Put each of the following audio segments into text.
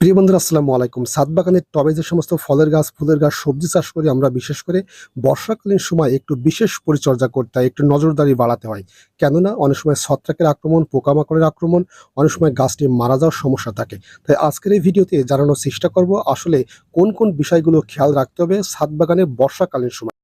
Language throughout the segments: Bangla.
প্রিয় বন্ধুরা, আসসালামু আলাইকুম। সাত বাগানের টবে যে সমস্ত ফলের গাছ, ফুলের গাছ, সবজি চাষ করি আমরা, বিশেষ করে বর্ষাকালীন সময় একটু বিশেষ পরিচর্যা করতে হয়, একটু নজরদারি বাড়াতে হয়। কেননা, অনেক সময় ছত্রাকের আক্রমণ, পোকামাকড়ের আক্রমণ, অনেক সময় গাছটি মারা যাওয়ার সমস্যা থাকে। তাই আজকের এই ভিডিওতে জানানোর চেষ্টা করব, আসলে কোন কোন বিষয়গুলো খেয়াল রাখতে হবে সাত বাগানে বর্ষাকালীন সময়।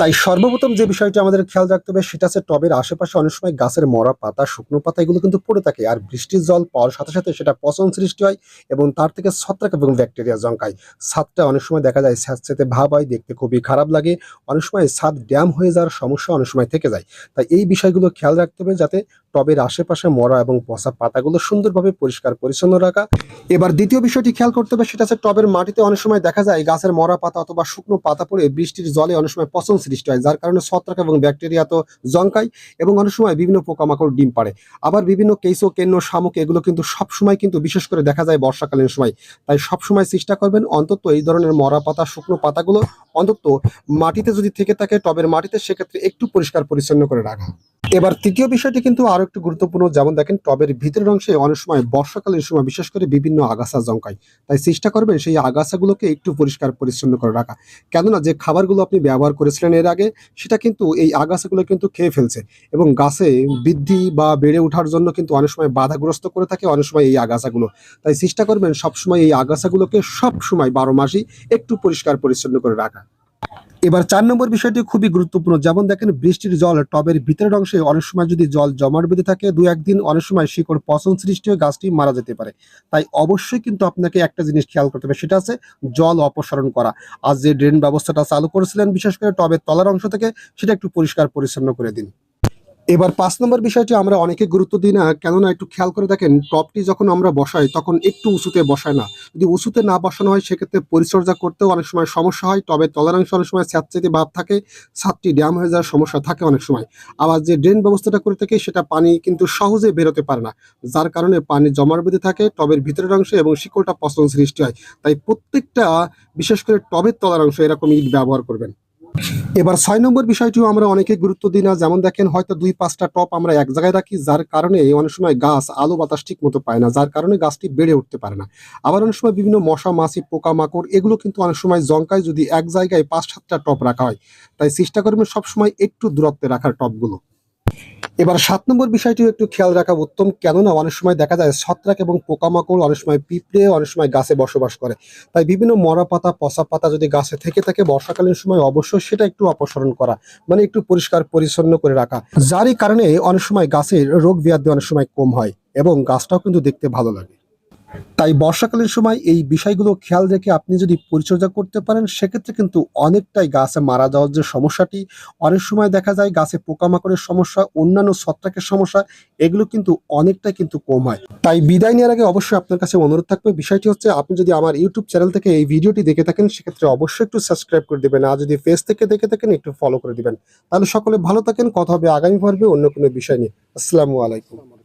তাই সর্বপ্রথম যে বিষয়টি আমাদের খেয়াল রাখতে হবে, সেটা হচ্ছে টবের আশেপাশে অনেক সময় গাছের মরা পাতা, শুকনো পাতা, এগুলো কিন্তু পড়ে থাকে। আর বৃষ্টির জল পাওয়ার সাথে সাথে সেটা পচন সৃষ্টি হয় এবং তার থেকে ছত্রাক এবং ব্যাকটেরিয়া জঙ্কায় ছাদটা অনেক সময় দেখা যায় স্যাঁতস্যাঁতে ভাব হয়, দেখতে খুবই খারাপ লাগে। অনেক সময় ছাদ ড্যাম হয়ে যাওয়ার সমস্যা অনেক সময় থেকে যায়। তাই এই বিষয়গুলো খেয়াল রাখতে হবে যাতে টবের আশেপাশে মরা এবং পচা পাতাগুলো সুন্দরভাবে পরিষ্কার, পরিচ্ছন্ন রাখা। এবার দ্বিতীয় বিষয়টি খেয়াল করতে হবে, সেটা হচ্ছে টবের মাটিতে অনেক সময় দেখা যায় গাছের মরা পাতা অথবা শুকনো পাতা পড়ে বৃষ্টির জলে অনেক সময় পচন সৃষ্টি হয়, যার কারণে ছত্রাক এবং ব্যাকটেরিয়া তো জঙ্কায় এবং অনেক সময় বিভিন্ন পোকামাকড় ডিম পারে আবার বিভিন্ন কেঁচো, কেন্ন, শামুক এগুলো কিন্তু সবসময় কিন্তু বিশেষ করে দেখা যায় বর্ষাকালীন সময়। তাই সব সময় চেষ্টা করবেন অন্তত এই ধরনের মরা পাতা, শুকনো পাতাগুলো অন্তত মাটিতে যদি থেকে থাকে, টবের মাটিতে সেক্ষেত্রে একটু পরিষ্কার পরিচ্ছন্ন করে রাখা। এবার তৃতীয় বিষয়টি কিন্তু আরও একটু গুরুত্বপূর্ণ। যেমন দেখেন, টবের ভিতরের অংশে অনেক সময় বর্ষাকালীন সময়, বিশেষ করে বিভিন্ন আগাছা জঙ্কায় তাই চেষ্টা করবেন সেই আগাছাগুলোকে একটু পরিষ্কার, পরিচ্ছন্ন করে রাখা। কেননা যে খাবারগুলো আপনি ব্যবহার করেছিলেন এর আগে, সেটা কিন্তু এই আগাছাগুলো কিন্তু খেয়ে ফেলছে এবং গাছে বৃদ্ধি বা বেড়ে ওঠার জন্য কিন্তু অনেক সময় বাধাগ্রস্ত করে থাকে অনেক সময় এই আগাছাগুলো। তাই চেষ্টা করবেন সবসময় এই আগাছাগুলোকে সব সময় বারো মাসই একটু পরিষ্কার, পরিচ্ছন্ন করে রাখা। এবার চার নম্বর বিষয়টি খুবই গুরুত্বপূর্ণ। যেমন দেখেন, বৃষ্টির জল টবের ভিতরের অংশে অনেক সময় যদি জল জমাট বেঁধে থাকে, দু একদিন অনেক সময় শিকড় পচন সৃষ্টি হয়ে গাছটি মারা যেতে পারে। তাই অবশ্যই কিন্তু আপনাকে একটা জিনিস খেয়াল করতে হবে, সেটা আছে জল অপসারণ করা। আজ যে ড্রেন ব্যবস্থাটা চালু করেছিলেন, বিশেষ করে টবের তলার অংশ থেকে, সেটা একটু পরিষ্কার পরিচ্ছন্ন করে দিন। এবার পাঁচ নম্বর বিষয়টি আমরা অনেকে গুরুত্ব দিই না, কেননা একটু খেয়াল করে দেখেন, টপটি যখন আমরা বসাই, তখন একটু উঁচুতে বসায় না। যদি উঁচুতে না বসানো হয়, সেক্ষেত্রে পরিচর্যা করতেও অনেক সময় সমস্যা হয়, তবে তলারাংশ অনেক সময় স্যাঁতচেতে ভাব থাকে, ছাদটি ড্যাম হয়ে যাওয়ার সমস্যা থাকে অনেক সময়। আবার যে ড্রেন ব্যবস্থাটা করে থাকে, সেটা পানি কিন্তু সহজে বেরোতে পারে না, যার কারণে পানি জমার বেঁধে থাকে, টবের ভিতরের অংশে এবং শিকড়টা পচন সৃষ্টি হয়। তাই প্রত্যেকটা, বিশেষ করে টবের তলার অংশ এরকম ইট ব্যবহার করবেন। এবার ছয় নম্বর বিষয়টিও আমরা অনেকে গুরুত্ব দিই না। যেমন দেখেন, হয়তো দুই, পাঁচটা টপ আমরা এক জায়গায় রাখি, যার কারণে অনেক সময় গাছ, আলো, বাতাস ঠিক মতো পায় না, যার কারণে গাছটি বেড়ে উঠতে পারে না। আবার অনেক সময় বিভিন্ন মশা, মাছি পোকা মাকড় এগুলো কিন্তু অনেক সময় জঙ্কায় যদি এক জায়গায় পাঁচ, সাতটা টপ রাখা হয়, তাই চেষ্টা করবেন সবসময় একটু দূরত্বে রাখার টপগুলো। এবার সাত নম্বর বিষয়টিও একটু খেয়াল রাখা উত্তম, কেননা অনেক সময় দেখা যায় ছত্রাক এবং পোকামাকড় অনেক সময় পিঁপড়ে, অনেক সময় গাছে বসবাস করে। তাই বিভিন্ন মরা পাতা, পচা পাতা যদি গাছে থেকে থাকে, বর্ষাকালীন সময় অবশ্যই সেটা একটু অপসারণ করা মানে একটু পরিষ্কার, পরিচ্ছন্ন করে রাখা। যারই কারণে অনেক সময় গাছের রোগ ব্যাধি অনেক সময় কম হয় এবং গাছটাও কিন্তু দেখতে ভালো লাগে। তাই বর্ষাকালীন সময় এই বিষয়গুলো খেয়াল রেখে আপনি যদি পরিচর্যা করতে পারেন, সেক্ষেত্রে কিন্তু অনেকটাই গাছে মারা যাওয়ার যে সমস্যাটি, অনেক সময় দেখা যায় গাছে পোকামাকড়ের সমস্যা, অন্যান্য ছত্রাকের সমস্যা, এগুলো কিন্তু অনেকটাই কিন্তু কম হয়। তাই বিদায় নেওয়ার আগে অবশ্যই আপনার কাছে অনুরোধ থাকবে, বিষয়টি হচ্ছে আপনি যদি আমার ইউটিউব চ্যানেল থেকে এই ভিডিওটি দেখে থাকেন, সেক্ষেত্রে অবশ্যই একটু সাবস্ক্রাইব করে দিবেন, আর যদি ফেস থেকে দেখে থাকেন, একটু ফলো করে দিবেন। তাহলে সকলে ভালো থাকেন, কথা হবে আগামী পর্বে অন্য কোনো বিষয় নিয়ে। আসসালামু আলাইকুম।